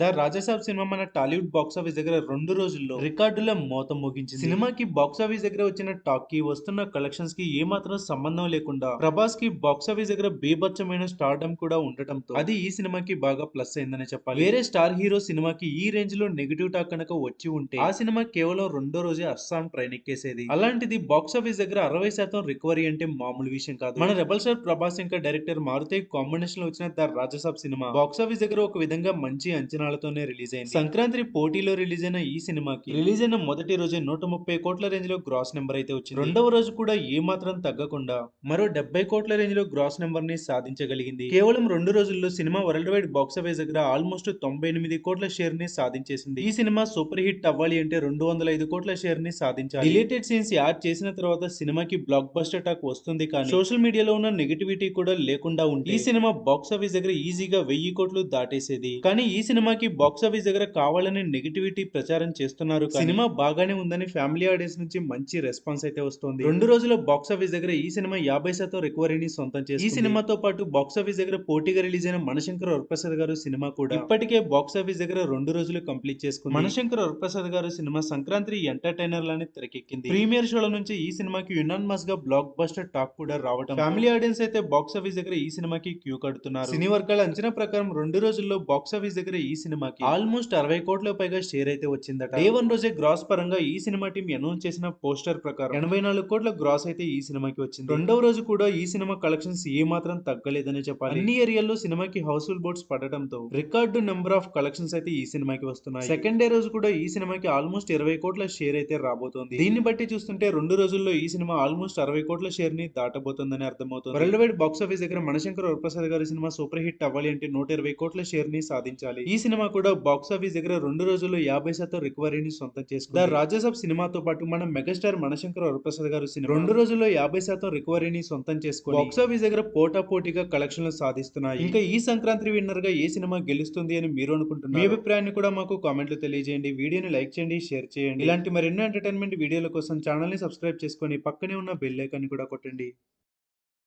The Raja Saab cinema మన Tollywood box office దగ్గర రెండు రోజుల్లో రికార్డుల మోత మోగించింది. సినిమాకి బాక్స్ ఆఫీస్ దగ్గర వచ్చిన టాక్కి వస్తున్న కలెక్షన్స్కి ఏ మాత్రం సంబంధం లేకుండా ప్రభాస్కి బాక్స్ ఆఫీస్ దగ్గర బీభత్సమైన స్టార్డమ్ కూడా ఉండటంతో అది ఈ సినిమాకి బాగా ప్లస్ అయిందనే చెప్పాలి. వేరే స్టార్ హీరో సినిమాకి ఈ రేంజ్లో నెగిటివ్ టాక్ కనుక వచ్చి ఉంటే ఆ సినిమా కేవలం రెండో రోజే అస్సాం ట్రైన్ ఎక్కేసేది. అలాంటిది బాక్స్ ఆఫీస్ దగ్గర అరవై శాతం రికవరీ అంటే మామూలు విషయం కాదు. మన రెబల్ స్టార్ ప్రభాస్ ఇంకా డైరెక్టర్ మారుతి కాంబినేషన్లో వచ్చిన the Raja Saab cinema box office దగ్గర ఒక విధంగా మంచి అంచనా అంచనాలతోనే రిలీజ్ అయింది. సంక్రాంతి పోటీలో రిలీజ్ అయిన ఈ సినిమాకి రిలీజ్ అయిన మొదటి రోజే నూట ముప్పై కోట్ల రేంజ్లో గ్రాస్ నెంబర్ అయితే వచ్చింది. రెండవ రోజు కూడా ఏ మాత్రం తగ్గకుండా మరో డెబ్బై కోట్ల రేంజ్లో గ్రాస్ నెంబర్ని సాధించగలిగింది. కేవలం రెండు రోజుల్లో సినిమా వరల్డ్ వైడ్ బాక్స్ ఆఫీస్ దగ్గర ఆల్మోస్ట్ తొంభై ఎనిమిది కోట్ల షేర్ని సాధించేసింది. ఈ సినిమా సూపర్ హిట్ అవ్వాలి అంటే రెండు వందల ఐదు కోట్ల షేర్ని సాధించాలి. డిలేటెడ్ సీన్స్ యాడ్ చేసిన తర్వాత సినిమాకి బ్లాక్ బస్టర్ టాక్ వస్తుంది కానీ సోషల్ మీడియాలో ఉన్న నెగిటివిటీ కూడా లేకుండా ఉంది ఈ సినిమా బాక్స్ ఆఫీస్ దగ్గర ఈజీగా వెయ్యి కోట్లు దాటేసేది. కానీ ఈ సినిమాకి బాక్స్ ఆఫీస్ దగ్గర కావాలని నెగిటివిటీ ప్రచారం చేస్తున్నారు సినిమా బాగానే ఉందని ఫ్యామిలీ ఆడియన్స్ నుంచి మంచి రెస్పాన్స్ అయితే వస్తుంది. రెండు రోజుల బాక్స్ ఆఫీస్ దగ్గర ఈ సినిమా యాభై శాతం రికవరీని సొంతం చేసి ఈ సినిమాతో పాటు బాక్స్ ఆఫీస్ దగ్గర పోటీగా రిలీజ్ అయిన మనశంకర్ వరప్రసాద్ గారు సినిమా కూడా ఇప్పటికే బాక్స్ ఆఫీస్ దగ్గర రెండు రోజులు కంప్లీట్ చేసుకుంది. మనశంకర్ వరప్రసాద్ గారు సినిమా సంక్రాంతి ఎంటర్టైనర్ లానే తెరకెక్కింది. ప్రీమియర్ షోల నుంచి ఈ సినిమాకి యునాన్మస్గా బ్లాక్ బస్టర్ టాక్ కూడా రావడం ఫ్యామిలీ ఆడియన్స్ అయితే బాక్స్ ఆఫీస్ దగ్గర ఈ సినిమాకి క్యూ కడుతున్నారు. సినీ వర్గాల అంచనా ప్రకారం రెండు రోజుల్లో బాక్స్ ఆఫీస్ దగ్గర ఈ సినిమాకి. ఆల్మోస్ట్ అరవై కోట్ల పైగా షేర్ అయితే వచ్చిందట. డే వన్ రోజే గ్రాస్ పరంగా ఈ సినిమా టీం అనౌన్స్ చేసిన పోస్టర్ ప్రకారం ఎనభై నాలుగు కోట్ల గ్రాస్ అయితే ఈ సినిమాకి వచ్చింది. రెండవ రోజు కూడా ఈ సినిమా కలెక్షన్స్ ఏ మాత్రం తగ్గలేదని చెప్పాలి. అన్ని ఏరియాల్లో సినిమాకి హౌస్ఫుల్ బోర్డ్స్ పడటంతో రికార్డు నెంబర్ ఆఫ్ కలెక్షన్స్ అయితే ఈ సినిమాకి వస్తున్నాయి. సెకండ్ డే రోజు కూడా ఈ సినిమాకి ఆల్మోస్ట్ ఇరవై కోట్ల షేర్ అయితే రాబోతోంది. దీన్ని బట్టి చూస్తుంటే రెండు రోజుల్లో ఈ సినిమా ఆల్మోస్ట్ అరవై కోట్ల షేర్ని దాటబోతోందని అర్థమవుతుంది. వరల్డ్ వైడ్ బాక్స్ ఆఫీస్ దగ్గర మనశంకర్ వరప్రసాద్ గారి సినిమా సూపర్ హిట్ అవ్వాలి అంటే నూట ఇరవై కోట్ల షేర్ని సాధించాలి. ఈ సినిమా కూడా బాక్స్ ఆఫీస్ దగ్గర రెండు రోజుల్లో యాభై శాతం రికవరీని సొంతం చేసుకుంది. రాజాసాబ్ సినిమాతో పాటు మన మెగాస్టార్ మనశంకర్ వరప్రసాద్ గారు సినిమా రెండు రోజుల్లో యాభై శాతం రికవరీని సొంతం చేసుకుని బాక్స్ ఆఫీస్ దగ్గర పోటా పోటీగా కలెక్షన్లు సాధిస్తున్నాయి. ఇంకా ఈ సంక్రాంతి విన్నర్గా ఏ సినిమా గెలుస్తుంది అని మీరు అనుకుంటున్నారు? మీ అభిప్రాయాన్ని కూడా మాకు కామెంట్లు తెలియజేయండి. వీడియోని లైక్ చేయండి షేర్ చేయండి. ఇలాంటి మరెన్నో ఎంటర్టైన్మెంట్ వీడియోల కోసం ఛానల్ని సబ్స్క్రైబ్ చేసుకొని పక్కనే ఉన్న బెల్ ఐకాన్ కూడా కొట్టండి.